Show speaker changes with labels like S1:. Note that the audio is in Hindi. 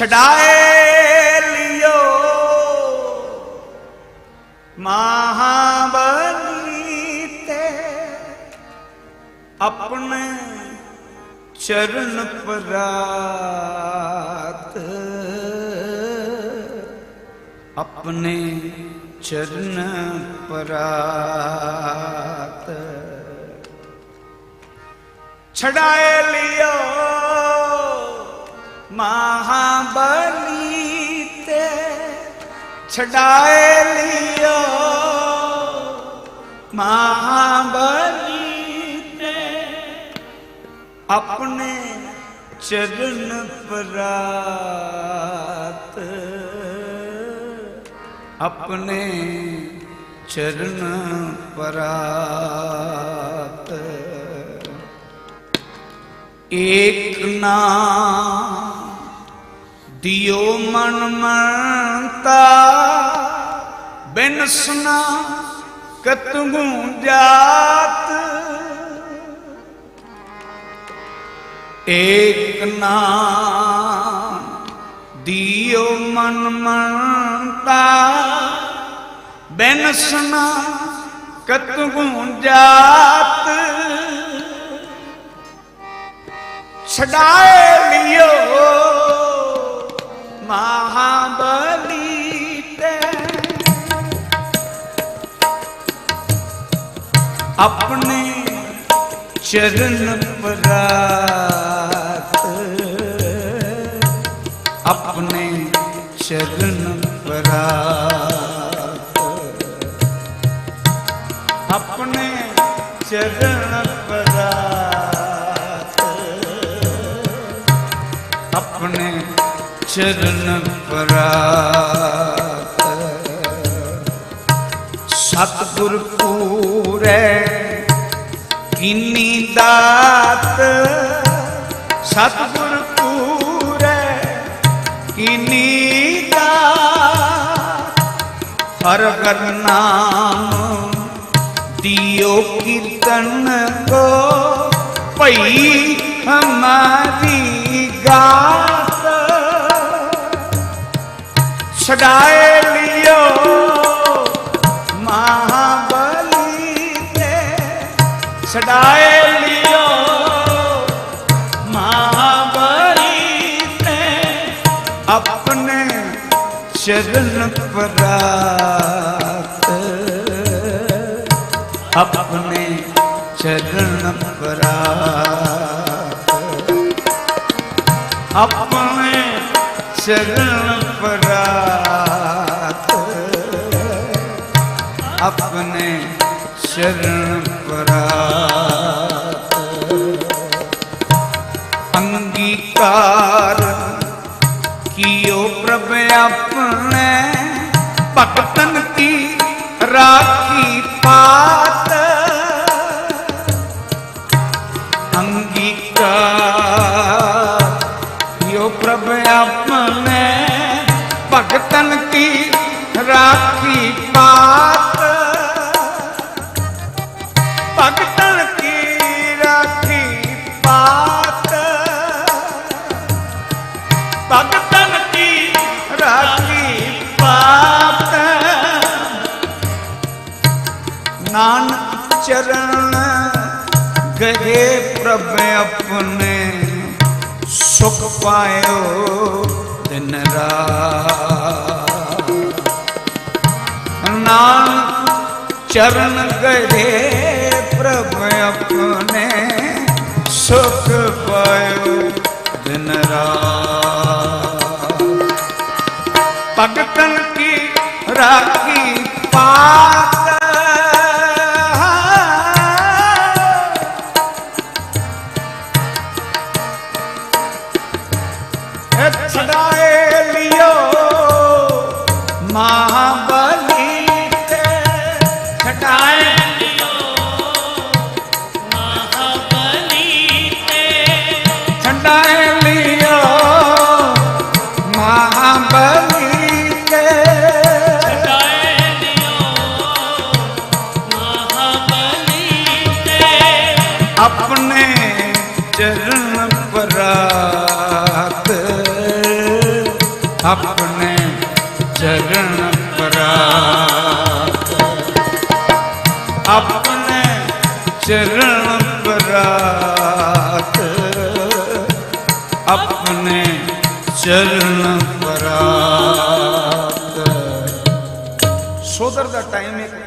S1: छाए लियो। महाबलीते अपने चरण पर अपने चरण पर छाए लियो। महाबली ते छड़ाए लियो। महाबली ते अपने चरण परात। अपने चरण परात। एक नाम ਦਿਓ ਮਨ ਮੰਤਾ ਬਿਨ ਸੁਨਾ ਕਤਗੂ ਜਾਤ। ਏਕ ਨਾ ਦਿਓ ਮਨ ਮੰਤਾ ਬਿਨ ਸੁਨਾ ਕਤਗੂ ਜਾਤ। ਛਡਾਏ ਲਿਓ महाबलीते। अपने चरण परात। अपने चरण परात। अपने चरण परात। अपने ਚਰਨ ਪਰਾਤ ਸਤਿਗੁਰ ਪੂਰੈ, ਕੀਨੀ ਦਾਤ। ਸਤਿਗੁਰ ਪੂਰੈ, ਕੀਨੀ ਦਾਤ। ਹਰ ਹਰ ਨਾਮ ਦਿਓ ਕੀਰਤਨ ਕੋ, ਭਈ ਹਮਾਰੀ छाए लियो। महाबली ने छाए लियो। महाबली ने अपने चरण पर अपने चरण पर अपने चरण परात। चरण परात अंगीकार कियो प्रभ अपने पकतन की राखी पात। अंगीकार कियो प्रभ अपने पकतन की राखी पात। ਭਗਤਨ ਕੀ ਰਾਖੀ ਪਾਤ? ਭਗਤਨ ਕੀ ਰਾਖੀ ਪਾਤ? ਨਾਨਕ ਚਰਨ ਗਏ ਪ੍ਰਭ ਆਪਣੇ, ਸੁਖ ਪਾਇਓ ਦਿਨ ਰਾਤ। ਨਾਨਕ ਚਰਨ ਗਏ ਸੁਖ ਪਾਇਓ ਦਿਨ ਰਾਤ। ਭਗਤਨ ਕੀ ਰਾਖੀ चरण परात अपने चरण परात अपने चरण परात अपने चरण परात सोदर का टाइम है